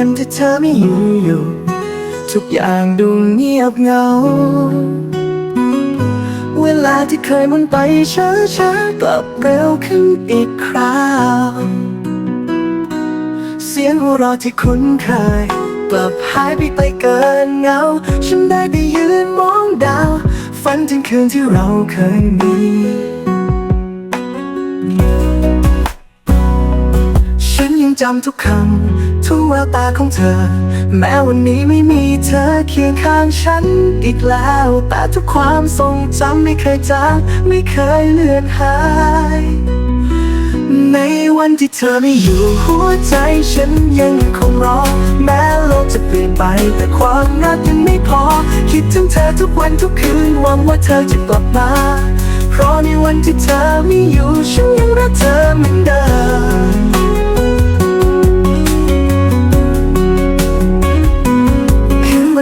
เธอไม่อยู่อยู่ ทุกอย่างดูเงียบเหงา เวลาที่เคยมุนไปช้าช้ากลับเร็วขึ้นอีกคราว เสียงหัวเราะที่คุ้นเคยกลับหายไปไปเกินเงา ฉันได้ไปยืนมองดาว ฝันถึงคืนที่เราเคยมีฉันยังจำทุกคำ ทุกแววตาของเธอ แม้วันนี้ไม่มีเธอเคียงข้างฉันอีกแล้ว แต่ทุกความทรงจำไม่เคยจางไม่เคยเลือนหาย ในวันที่เธอไม่อยู่หัวใจฉันยังคงรอ แม้โลกจะเปลี่ยนไปแต่ความรักยังไม่พอ คิดถึงเธอทุกวันทุกคืนหวังว่าเธอจะกลับมา เพราะในวันที่เธอไม่อยู่ฉันยังรักเธอเหมือนเดิม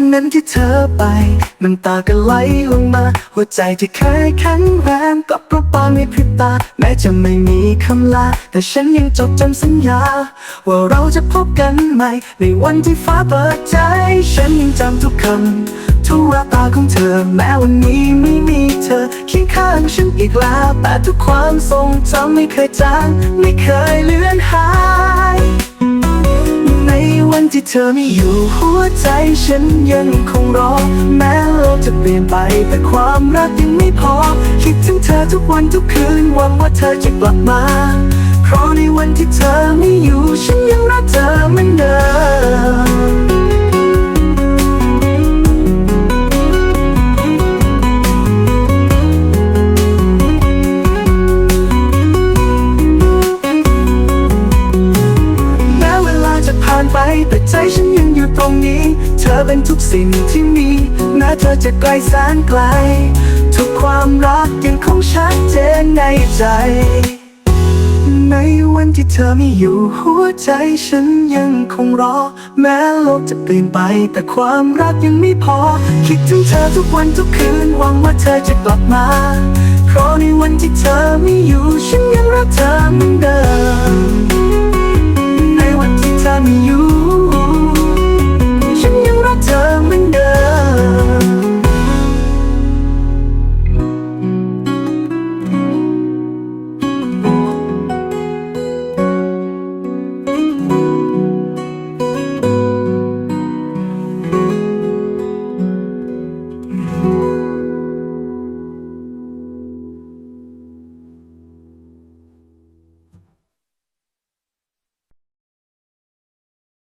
นวันนั้นที่เธอไปน้ำตาก็ไหลลงมา หัวใจที่เคยแข็งแรงกลับประปาไม่พริบตา แม้จะไม่มีคำลา แต่ฉันยังจดจำสัญญา ว่าเราจะพบกันใหม่ ในวันที่ฟ้าเปิดใจ ฉันยังจำทุกคำทุกแววตาของเธอ แม้วันนี้ไม่มีเธอเคียงข้างฉันอีกแล้ว แต่ทุกความทรงจำไม่เคยจางไม่เคยเลือน เธอไม่อยู่หัวใจฉันยังคงรอ แม้โลกจะเปลี่ยนไปแต่ความรักยังไม่พอ คิดถึงเธอทุกวันทุกคืนหวังว่าเธอจะกลับมา เพราะในวันที่เธอไม่อยู่ฉันยังรักเธอเหมือนเดิม ใจฉันยังอยู่ตรงนี้ เธอเป็นทุกสิ่งที่มีแม้เธอจะไกลแสนไกล ทุกความรักยังคงชัดเจนในใจ ในวันที่เธอไม่อยู่หัวใจฉันยังคงรอ แม้โลกจะเปลี่ยนไป แต่ความรักยังไม่พอ คิดถึงเธอทุกวันทุกคืนหวังว่าเธอจะกลับมา เพราะในวันที่เธอไม่อยู่ฉันยังรักเธอเหมือนเดิม